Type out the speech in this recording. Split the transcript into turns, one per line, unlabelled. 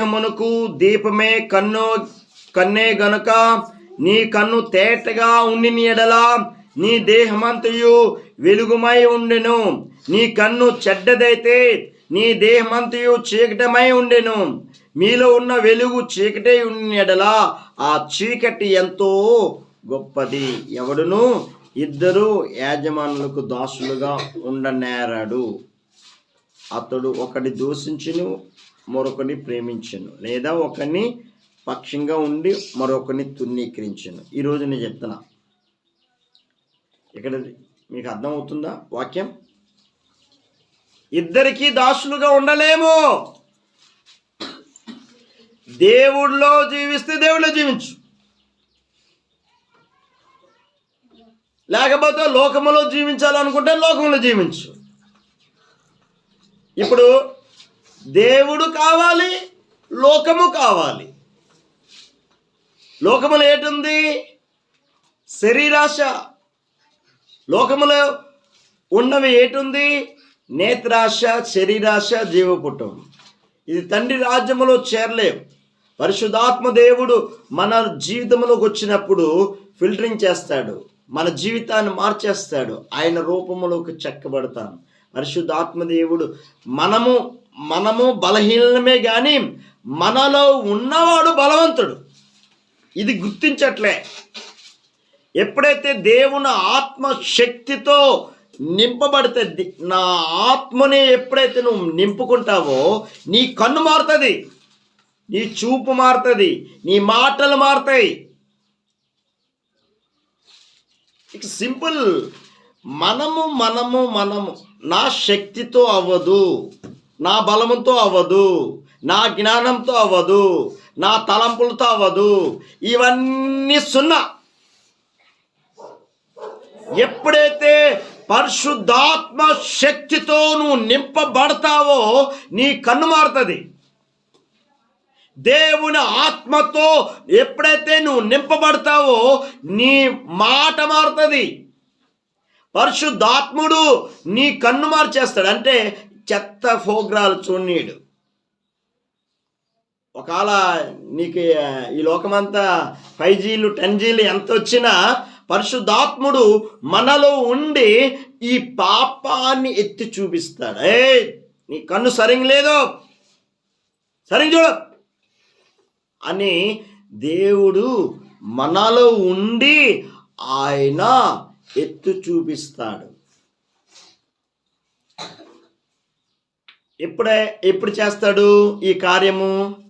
దేహమునకు దీపమే కన్ను కన్నే గనుక నీ కన్ను తేటగా ఉండిన ఎడల నీ దేహమంతయు వెలుగుమై ఉండెను. నీ కన్ను చెడ్డదైతే నీ దేహమంతయు చీకటమై ఉండెను. మీలో ఉన్న వెలుగు చీకటే ఉండిన ఎడల ఆ చీకటి ఎంతో గొప్పది. ఎవడును ఇద్దరు యాజమానులకు దాసులుగా ఉండనేరాడు. అతడు ఒకటి దూషించును మరొకని ప్రేమించను లేదా ఒకరిని పక్షంగా ఉండి మరొకరిని తున్నీకరించను ఈరోజు నేను చెప్తున్నా. ఇక్కడ మీకు అర్థమవుతుందా వాక్యం? ఇద్దరికీ దాసులుగా ఉండలేము. దేవుడిలో జీవిస్తే దేవుడిలో జీవించు. లేకపోతే లోకములో జీవించాలనుకుంటే లోకంలో జీవించు. ఇప్పుడు దేవుడు కావాలి లోకము కావాలి. లోకములో ఏటుంది? శరీరాశ. లోకములో ఉన్నవి ఏటుంది? నేత్రాశ శరీరాశ జీవపుటం ఇది తండ్రి రాజ్యములో చేరలేవు పరిశుద్ధాత్మ దేవుడు మన జీవితంలోకి వచ్చినప్పుడు ఫిల్టరింగ్ చేస్తాడు. మన జీవితాన్ని మార్చేస్తాడు. ఆయన రూపములోకి చెక్కబడతాం. పరిశుద్ధాత్మదేవుడు. మనము మనము బలహీనమే కానీ మనలో ఉన్నవాడు బలవంతుడు. ఇది గుర్తించట్లే. ఎప్పుడైతే దేవుని ఆత్మ శక్తితో నింపబడితే నా ఆత్మని ఎప్పుడైతే నువ్వు నింపుకుంటావో నీ కన్ను మారుతుంది. నీ చూపు మారుతుంది. నీ మాటలు మారుతాయి. ఇక సింపుల్. మనము మనము మనము నా శక్తితో అవ్వదు నా బలముతో అవ్వదు నా జ్ఞానంతో అవ్వదు నా తలంపులతో అవ్వదు. ఇవన్నీ సున్నా. ఎప్పుడైతే పరిశుద్ధాత్మ శక్తితో నువ్వు నింపబడతావో నీ కన్ను మారుతుంది. దేవుని ఆత్మతో ఎప్పుడైతే నువ్వు నింపబడతావో నీ మాట మారుతుంది. పరిశుద్ధాత్ముడు నీ కన్ను మార్చేస్తాడు. అంటే చెత్త ఫోగ్రాలు చూడనీడు ఒకవేళ నీకు ఈ లోకమంతా ఫైవ్ జీలు టెన్ జీలు ఎంత వచ్చినా పరిశుద్ధాత్ముడు మనలో ఉండి ఈ పాపాన్ని ఎత్తి చూపిస్తాడు. ఏ నీ కన్ను సరిగ్గా లేదు. సరిగ్గా చూడు. అని దేవుడు మనలో ఉండి ఆయన ఎత్తు చూపిస్తాడు. ఎప్పుడే ఎప్పుడు చేస్తాడు ఈ కార్యము?